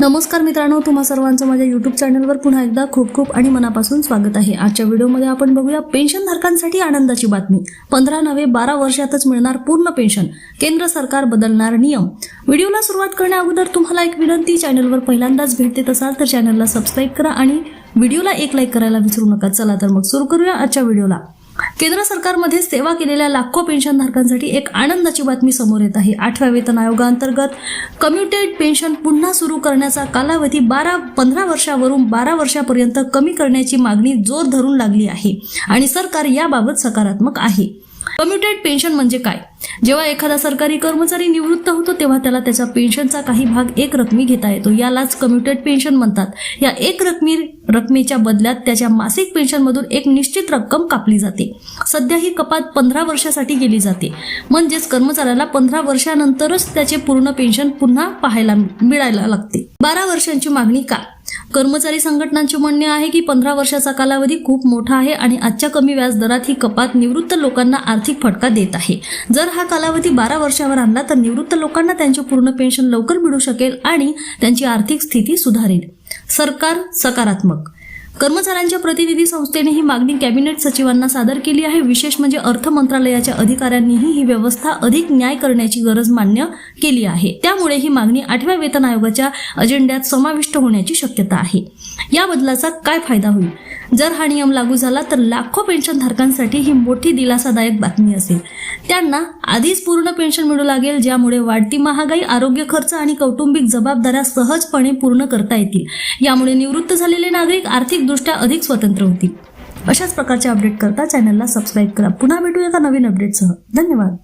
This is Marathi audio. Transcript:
नमस्कार मित्रांनो तुम्हा सर्वांचं माझ्या युट्यूब चॅनलवर पुन्हा एकदा खूप खूप आणि मनापासून स्वागत आहे. आजच्या व्हिडिओमध्ये आपण बघूया पेन्शनधारकांसाठी आनंदाची बातमी. पंधरा नव्हे बारा वर्षातच मिळणार पूर्ण पेन्शन. केंद्र सरकार बदलणार नियम. व्हिडिओला सुरुवात करण्याअगोदर तुम्हाला एक विनंती चॅनलवर पहिल्यांदाच भेट देत असाल तर चॅनलला सबस्क्राईब करा आणि व्हिडिओला एक लाईक करायला विसरू नका. चला तर मग सुरू करूया आजच्या व्हिडिओला. केंद्र सरकारमध्ये सेवा केलेल्या लाखो पेन्शनधारकांसाठी एक आनंदाची बातमी समोर येत आहे. आठव्या वेतन आयोगाअंतर्गत कम्युटेड पेन्शन पुन्हा सुरू करण्याचा कालावधी बारा पंधरा वर्षावरून बारा वर्षापर्यंत कमी करण्याची मागणी जोर धरून लागली आहे आणि सरकार याबाबत सकारात्मक आहे. कम्युटेड पेन्शन म्हणजे काय? जेव्हा एखादा सरकारी कर्मचारी निवृत्त होतो तेव्हा त्याला त्याचा पेन्शनचा काही भाग एक रकमी घेता येतो. यालाच कम्युटेड पेन्शन म्हणतात. या एक रकमी रकमेच्या बदल्यात त्याच्या मासिक पेन्शनमधून एक निश्चित रक्कम कापली जाते. सध्या ही कपात पंधरा वर्षासाठी केली जाते. म्हणजेच कर्मचाऱ्याला पंधरा वर्षानंतरच त्याचे पूर्ण पेन्शन पुन्हा पाहायला मिळायला लागते. बारा वर्षांची मागणी का? कर्मचारी संघटनांचे म्हणणे आहे की पंधरा वर्षाचा कालावधी खूप मोठा आहे आणि आजच्या कमी व्याजदरात ही कपात निवृत्त लोकांना आर्थिक फटका देत आहे. जर हा कालावधी बारा वर्षावर आणला तर निवृत्त लोकांना त्यांचे पूर्ण पेन्शन लवकर मिळू शकेल आणि त्यांची आर्थिक स्थिती सुधारेल. सरकार सकारात्मक कर्मचाऱ्यांच्या प्रतिनिधी संस्थेने ही मागणी कॅबिनेट सचिवांना सादर केली आहे. विशेष म्हणजे अर्थ मंत्रालयाच्या अधिकाऱ्यांनीही ही व्यवस्था अधिक न्याय करण्याची गरज मान्य केली आहे. त्यामुळे ही मागणी आठव्या वेतन आयोगाच्या अजेंड्यात समाविष्ट होण्याची शक्यता आहे. या बदलाचा काय फायदा होईल? जर हा नियम लागू झाला तर लाखो पेन्शनधारकांसाठी ही मोठी दिलासादायक बातमी असेल. त्यांना आधीच पूर्ण पेन्शन मिळू लागेल ज्यामुळे वाढती महागाई आरोग्य खर्च आणि कौटुंबिक जबाबदाऱ्या सहजपणे पूर्ण करता येतील. यामुळे निवृत्त झालेले नागरिक आर्थिकदृष्ट्या अधिक स्वतंत्र होतील. अशाच प्रकारचे अपडेट करता चॅनलला सबस्क्राईब करा. पुन्हा भेटू एका नवीन अपडेटसह. धन्यवाद.